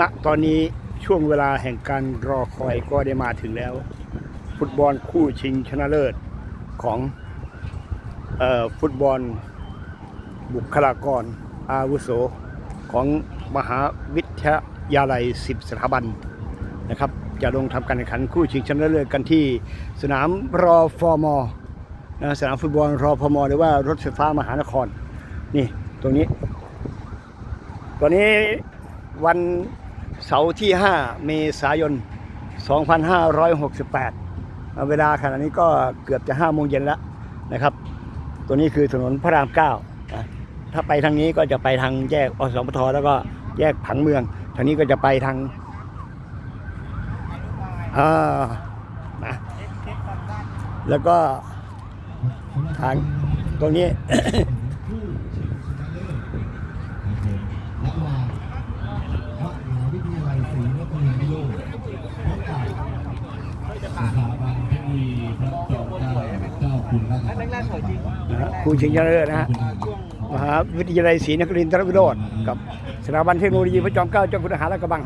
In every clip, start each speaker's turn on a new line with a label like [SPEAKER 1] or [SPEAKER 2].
[SPEAKER 1] ณตอนนี้ช่วงเวลาแห่งการรอคอยก็ได้มาถึงแล้ว ฟุตบอลคู่ชิงชนะเลิศของออฟุตบอลบุคลากร อาวุโสของมหาวิทยาลัย 10 สถาบันนะครับ จะลงทำการแข่งขันคู่ชิงชนะเลิศกันที่สนามรอฟอมอนะสนามฟุตบอลรอฟอมอหรือว่ารถไฟฟ้ามหานคร นี่ตรงนี้ตัวนี้วัน เสาร์ที่ 5 เมษายน 2568 เวลาขณะนี้ก็เกือบจะ 5 โมงเย็นแล้วนะครับ ตัวนี้คือถนนพระราม 9 ถ้าไปทางนี้ก็จะไปทางแยกอสมทแล้วก็แยกผังเมือง ทางนี้ก็จะไปทางอ่านะแล้วก็ทางตรงนี้
[SPEAKER 2] ระหว่างมหาวิทยาลัยศรีนครินทร์วิโรจน์พบกับสถาบันเทคโนโลยีพระจอมเกล้าเจ้า คุณรัตน
[SPEAKER 1] นะฮะคู่ชิงชนะเลิศนะฮะมหาวิทยาลัยศรีนครินทรวิโรธกับสถาบันเทคโนโลยีพระจอมเกล้าเจ้าคุณทหารลาดกระบัง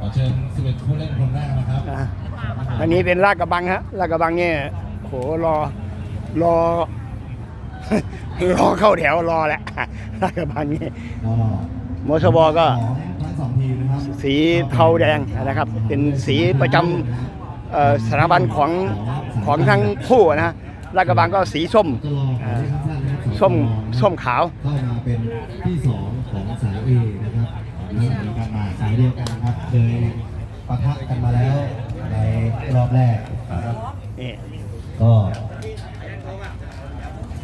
[SPEAKER 2] ขอเชิญ11ผู้เล่นคนแรกนะครับ
[SPEAKER 1] นะอันนี้เป็นลาดกระบังฮะลาดกระบังเนี่ยโหรอรอรอเข้าแถวรอแหละลาดกระบังนี่
[SPEAKER 2] ก็
[SPEAKER 1] มสบก็
[SPEAKER 2] ของทั้งสองทีมนะครับ
[SPEAKER 1] สีเทาแดงนะครับ เป็นสีประจำเอ่อสถาบันของของทั้งคู่นะฮะ ลาดกระบังก็สีส้ม
[SPEAKER 2] ก็รอขอให้สั้นๆนะครับ
[SPEAKER 1] ส้มส้มขาว
[SPEAKER 2] เข้ามาเป็นที่สองของสายเอนะครับเริ่มมีกันมาสายเดียวกันครับเคยปะทะกันมาแล้วในรอบแรกนะครับ
[SPEAKER 1] นี่
[SPEAKER 2] ก็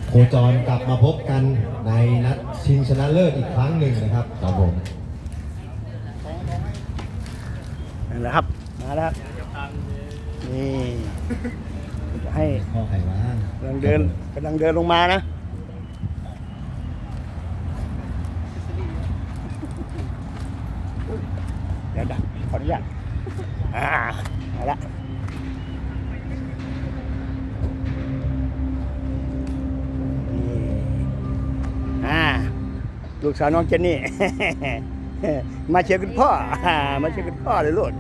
[SPEAKER 2] โคจรกลับมาพบกันในนัดชิงชนะเลิศอีกครั้งหนึ่งนะครับครับผม
[SPEAKER 1] นั่นแหละครับมาแล้วนี่จะ ให้
[SPEAKER 2] ข้อไขว่าง
[SPEAKER 1] กำลังเดินกำลังเดินลงมานะเดี๋ยวดักขออนุญาตอ่าเอาละนี่อ่าลูกสาวน้องเจนนี่ มาเชียร์คุณพ่ออ่ามาเชียร์คุณพ่อเลยลูก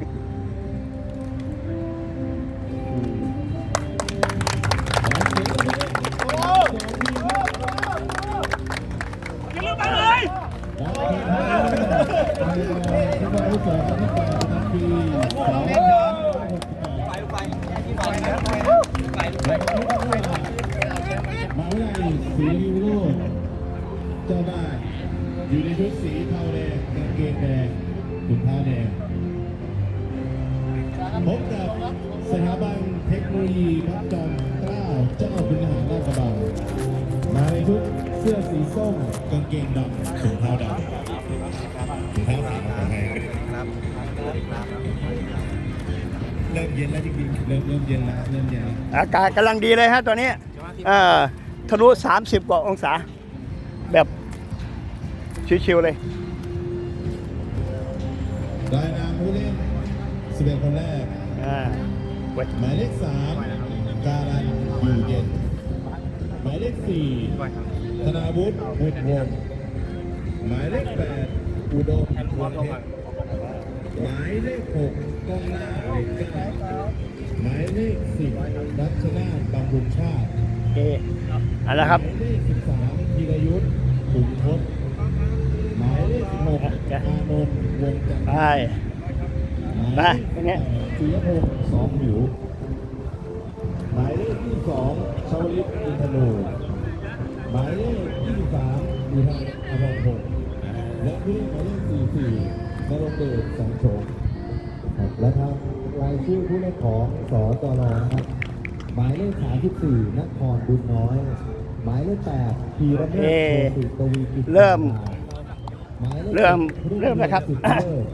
[SPEAKER 1] มา
[SPEAKER 2] ยาลัยศรีวิโรจน์เจ้าบ้านอยู่ในชุดสีเทาแดงกางเกงแดงถุงเท้าแดงพบกับสถาบันเทคโนโลยีพระจอมเกล้าเจ้าคุณทหาร สื้อสีส้มกางเกงดำถุงเท้าดำถุงเท้าสีขาวแดงเริ่มเย็นแล้วจริงๆเริ่มเริ่มเย็นแล้วเริ่มเย็นแล้ว
[SPEAKER 1] อากาศกำลังดีเลยฮะตอนนี้เอ่อทะลุ 30 กว่าองศา แบบชิวๆเลย
[SPEAKER 2] รายนามผู้เล่น11คนแรก
[SPEAKER 1] อ่าเว้ย
[SPEAKER 2] หมายเลข3การันอยู่เย็น หมายเลข4ธนาวุฒิบุตรวงศ์หมายเลข8อุดมวงเพชรหมายเลข6กล้องหน้าเหล็กแก้วหมายเลข10รัชนาถบำรุงชาติ
[SPEAKER 1] โอเคเอันละครับ
[SPEAKER 2] หมายเลข13ธีรยุทธ์ขุนทศหมายเลข16อานนท์วงจันทร์
[SPEAKER 1] ไป
[SPEAKER 2] หมายเลข
[SPEAKER 1] ไปอย่างเงี้ย
[SPEAKER 2] ปียพงศ์สองผิว โนหมายเลขที่สามอุทัยอภรพงศ์และผู้เล่นหมายเลขสี่สี่นรงเดชสังโฉมครับและทางรายชื่อผู้เล่นของสจรนะครับหมายเลขสามสิบสี่นครบุญน้อย หมายเลขแปดพีระเมศ
[SPEAKER 1] เอ่อ
[SPEAKER 2] โชติกวีกิจ
[SPEAKER 1] เริ่ม
[SPEAKER 2] หมายเลข
[SPEAKER 1] เริ่ม
[SPEAKER 2] จ็ด
[SPEAKER 1] เริ่มแล้วครับ
[SPEAKER 2] สุดเลิศ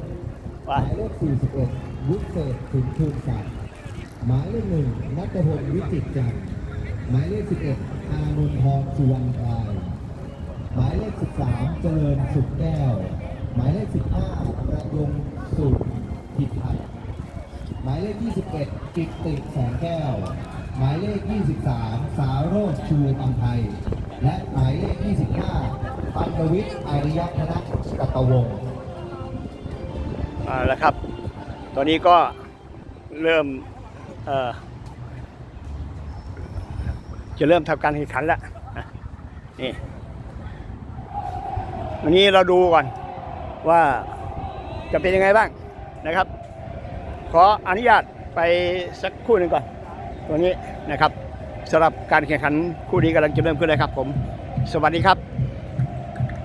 [SPEAKER 2] ห
[SPEAKER 1] ไป
[SPEAKER 2] มายเลข41วุฒิเศษถึงทูลศักดิ์หมายเลขหนึ่งนัทพลวิจิตรจันทร์ หมายเลข 11 อานนท์ทองสุวรรณกาย หมายเลข 13 เจริญสุขแก้ว หมายเลข 15 ประยงสุขผิดพันธ์หมายเลข 21 กิตติแสงแก้ว หมายเลข 23 สาวโรจชูอัมไทย และหมายเลข 25 ปัญวิทย์อาริยธนกัตตวงศ์
[SPEAKER 1] อ่าแล้วครับ ตอนนี้ก็เริ่มเอ่อ จะเริ่มทำการแข่งขันแล้วนี่วันนี้เราดูก่อนว่าจะเป็นยังไงบ้างนะครับ ขออนุญาตไปสักคู่หนึ่งก่อน ตัวนี้นะครับสำหรับการแข่งขันคู่นี้กำลังจะเริ่มขึ้นเลยครับผม สวัสดีครับ